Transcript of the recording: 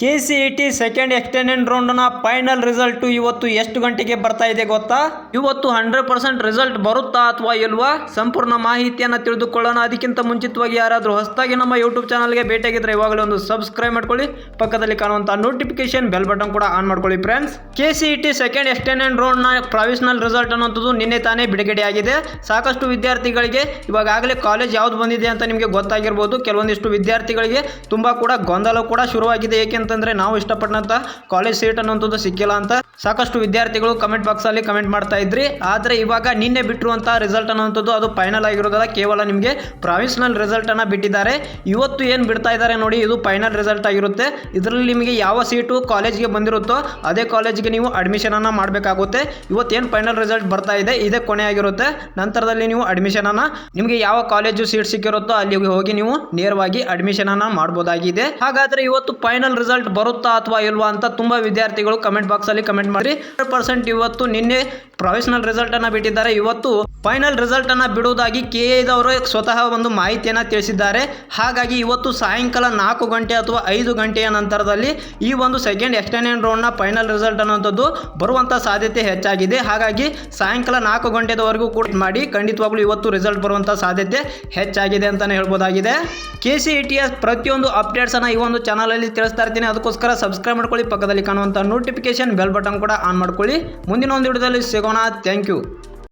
K C E T second extended ರೌಂಡ್ನ final result ಇವತ್ತು ಎಷ್ಟು ಗಂಟೆಗೆ ಬರ್ತಾ ಇದೆ ಗೊತ್ತಾ? ಇವತ್ತು ಹಂಡ್ರೆಡ್ ಪರ್ಸೆಂಟ್ ರಿಸಲ್ಟ್ ಬರುತ್ತಾ ಅಥವಾ ಇಲ್ವಾ? ಸಂಪೂರ್ಣ ಮಾಹಿತಿಯನ್ನು ತಿಳಿದುಕೊಳ್ಳೋಣ. ಅದಕ್ಕಿಂತ ಮುಂಚಿತವಾಗಿ ಯಾರಾದರೂ ಹೊಸದಾಗಿ ನಮ್ಮ ಯೂಟ್ಯೂಬ್ ಚಾನಲ್ಗೆ ಭೇಟಿಯಾಗಿದ್ರೆ ಇವಾಗಲೇ ಒಂದು ಸಬ್ಸ್ಕ್ರೈಬ್ ಮಾಡ್ಕೊಳ್ಳಿ. ಪಕ್ಕದಲ್ಲಿ ಕಾಣುವಂಥ ನೋಟಿಫಿಕೇಶನ್ ಬೆಲ್ ಬಟನ್ ಕೂಡ ಆನ್ ಮಾಡ್ಕೊಳ್ಳಿ friends K C E T second extended ರೌಂಡ್ನ provisional result ಅನ್ನೋಂಥದ್ದು ನಿನ್ನೆ ತಾನೇ ಬಿಡುಗಡೆಯಾಗಿದೆ ಸಾಕಷ್ಟು ವಿದ್ಯಾರ್ಥಿಗಳಿಗೆ ಇವಾಗಲೇ ಕಾಲೇಜ್ ಯಾವ್ದು ಬಂದಿದೆ ಅಂತ ನಿಮಗೆ ಗೊತ್ತಾಗಿರ್ಬೋದು. ಕೆಲವೊಂದಿಷ್ಟು ವಿದ್ಯಾರ್ಥಿಗಳಿಗೆ ತುಂಬ ಕೂಡ ಗೊಂದಲ ಕೂಡ ಶುರುವಾಗಿದೆ. ಏಕೆಂತಂದ್ರೆ ನಾವು ಇಷ್ಟಪಟ್ಟಂತ ಕಾಲೇಜ್ ಸೀಟ್ ಅನ್ನೋಂಥದ್ದು ಸಿಕ್ಕಿಲ್ಲ ಅಂತ ಸಾಕಷ್ಟು ವಿದ್ಯಾರ್ಥಿಗಳು ಕಮೆಂಟ್ ಬಾಕ್ಸ್ ಅಲ್ಲಿ ಕಮೆಂಟ್ ಮಾಡ್ತಾ ಇದ್ರಿ. ಆದ್ರೆ ಇವಾಗ ನಿನ್ನೆ ಬಿಟ್ಟಿರುವಂತಹ ರಿಸಲ್ಟ್ ಅನ್ನೋಂಥದ್ದು ಅದು ಫೈನಲ್ ಆಗಿರೋದಲ್ಲ, ಕೇವಲ ನಿಮಗೆ ಪ್ರೊವಿಷನಲ್ ರಿಸಲ್ಟ್ ಅನ್ನ ಬಿಟ್ಟಿದ್ದಾರೆ. ಇವತ್ತು ಏನು ಬಿಡ್ತಾ ಇದ್ದಾರೆ ನೋಡಿ, ಇದು ಫೈನಲ್ ರಿಸಲ್ಟ್ ಆಗಿರುತ್ತೆ. ಇದರಲ್ಲಿ ನಿಮಗೆ ಯಾವ ಸೀಟು ಕಾಲೇಜ್ಗೆ ಬಂದಿರುತ್ತೋ ಅದೇ ಕಾಲೇಜ್ಗೆ ನೀವು ಅಡ್ಮಿಷನ್ ಅನ್ನ ಮಾಡಬೇಕಾಗುತ್ತೆ. ಇವತ್ತೇನು ಫೈನಲ್ ರಿಸಲ್ಟ್ ಬರ್ತಾ ಇದೆ, ಇದೇ ಕೊನೆ ಆಗಿರುತ್ತೆ. ನಂತರದಲ್ಲಿ ನೀವು ಅಡ್ಮಿಷನ್ ಅನ್ನ, ನಿಮಗೆ ಯಾವ ಕಾಲೇಜು ಸೀಟ್ ಸಿಕ್ಕಿರುತ್ತೋ ಅಲ್ಲಿಗೆ ಹೋಗಿ ನೀವು ನೇರವಾಗಿ ಅಡ್ಮಿಷನ್ ಅನ್ನ ಮಾಡಬಹುದಾಗಿದೆ ಹಾಗಾದ್ರೆ ಇವತ್ತು ಫೈನಲ್ ರಿಸಲ್ಟ್ ಬರುತ್ತಾ ಅಥವಾ ಇಲ್ವಾ ಅಂತ ತುಂಬಾ ವಿದ್ಯಾರ್ಥಿಗಳು ಕಮೆಂಟ್ ಬಾಕ್ಸ್ ಅಲ್ಲಿ ಕಮೆಂಟ್ ಮಾಡಿ. ಪರ್ಸೆಂಟ್ ಇವತ್ತು ನಿನ್ನೆ ಪ್ರೊಫೆಷನಲ್ ರಿಸಲ್ಟ್ ಅನ್ನ ಬಿಟ್ಟಿದ್ದಾರೆ. ಇವತ್ತು ಫೈನಲ್ ರಿಸಲ್ಟ್ ಅನ್ನ ಬಿಡುವುದಾಗಿ ಕೆ ಎದವರು ಸ್ವತಃ ಒಂದು ಮಾಹಿತಿಯನ್ನ ತಿಳಿಸಿದ್ದಾರೆ. ಹಾಗಾಗಿ ಇವತ್ತು ಸಾಯಂಕಾಲ ನಾಲ್ಕು ಗಂಟೆ ಅಥವಾ ಐದು ಗಂಟೆಯ ನಂತರದಲ್ಲಿ ಈ ಒಂದು ಸೆಕೆಂಡ್ ಎಕ್ಸ್ಟೆಂಡೆಡ್ ರೌಂಡ್ನ ಫೈನಲ್ ರಿಸಲ್ಟ್ ಅನ್ನೋಂಥದ್ದು ಬರುವಂಥ ಸಾಧ್ಯತೆ ಹೆಚ್ಚಾಗಿದೆ. ಹಾಗಾಗಿ ಸಾಯಂಕಾಲ ನಾಲ್ಕು ಗಂಟೆದವರೆಗೂ ಕೂಡ ಮಾಡಿ ಖಂಡಿತವಾಗ್ಲೂ ಇವತ್ತು ರಿಸಲ್ಟ್ ಬರುವಂಥ ಸಾಧ್ಯತೆ ಹೆಚ್ಚಾಗಿದೆ ಅಂತಲೇ ಹೇಳ್ಬೋದಾಗಿದೆ. ಕೆ ಸಿ ಇ ಎಸ್ ಪ್ರತಿಯೊಂದು ಅಪ್ಡೇಟ್ಸನ್ನು ಈ ಒಂದು ಚಾನಲಲ್ಲಿ ತಿಳಿಸ್ತಾ ಇರ್ತೀನಿ. ಅದಕ್ಕೋಸ್ಕರ ಸಬ್ಸ್ಕ್ರೈಬ್ ಮಾಡ್ಕೊಳ್ಳಿ. ಪಕ್ಕದಲ್ಲಿ ಕಾಣುವಂಥ ನೋಟಿಫಿಕೇಶನ್ ಬೆಲ್ ಬಟನ್ ಕೂಡ ಆನ್ ಮಾಡ್ಕೊಳ್ಳಿ. ಮುಂದಿನ ಒಂದು ವಿಡಿಯೋದಲ್ಲಿ ಸಿಗೋಣ. Thank you